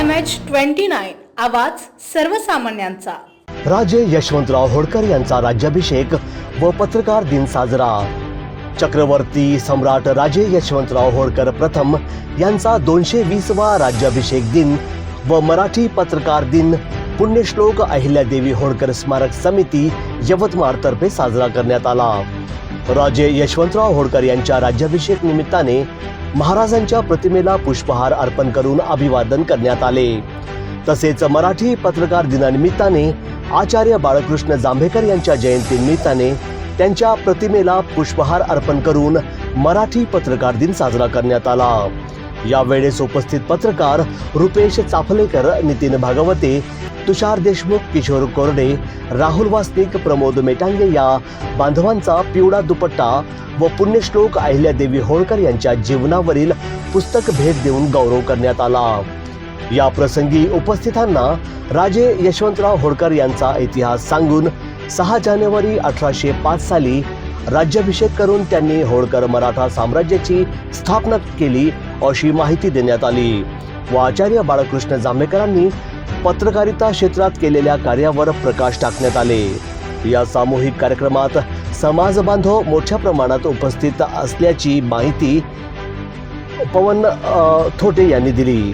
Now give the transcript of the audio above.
H twenty nine आवाज सर्वसामान्यांचा. राजे यशवंतराव होळकर यांचा राज्याभिषेक व पत्रकार दिन साजरा. चक्रवर्ती सम्राट राजे यशवंतराव होळकर प्रथम यांचा दोनशे वीसवा राज्याभिषेक दिन व मराठी पत्रकार दिन पुण्यश्लोक अहिल्यादेवी होळकर स्मारक समिती यवतमाळ तर्फे साजरा करण्यात आला. राजे यशवंतराव होळकर यांच्या राज्याभिषेक निमित्ताने महाराजांच्या प्रतिमेला पुष्पहार अर्पण करून अभिवादन करण्यात आले. तसेच मराठी पत्रकार दिनानिमित्ताने आचार्य बाळकृष्ण जांभेकर यांच्या जयंतीनिमित्ताने त्यांच्या प्रतिमेला पुष्पहार अर्पण करून मराठी पत्रकार दिन साजरा करण्यात आला. यावेळेस उपस्थित पत्रकार रुपेश चाफलेकर नितीन भागवते तुषार देशमुख किशोर कोरडे राहुल वासनिक प्रमोद मेटांगे या बांधवांचा पिवळा दुपट्टा व पुण्यश्लोक अहिल्यादेवी होळकर यांच्या जीवनावरील पुस्तक भेट देऊन गौरव करण्यात आला. या प्रसंगी उपस्थितांना राजे यशवंतराव होळकर यांचा इतिहास सांगून सहा जानेवारी अठराशे पाच साली राज्याभिषेक करून त्यांनी होळकर मराठा साम्राज्याची स्थापना केली अशी माहिती देण्यात आली. व आचार्य बाळकृष्ण जांभेकरांनी पत्रकारिता क्षेत्रात केलेल्या कार्यावर प्रकाश टाकण्यात आले. या सामूहिक कार्यक्रमात समाज बांधव मोठ्या प्रमाणात उपस्थित असल्याची माहिती पवन थोटे यांनी दिली.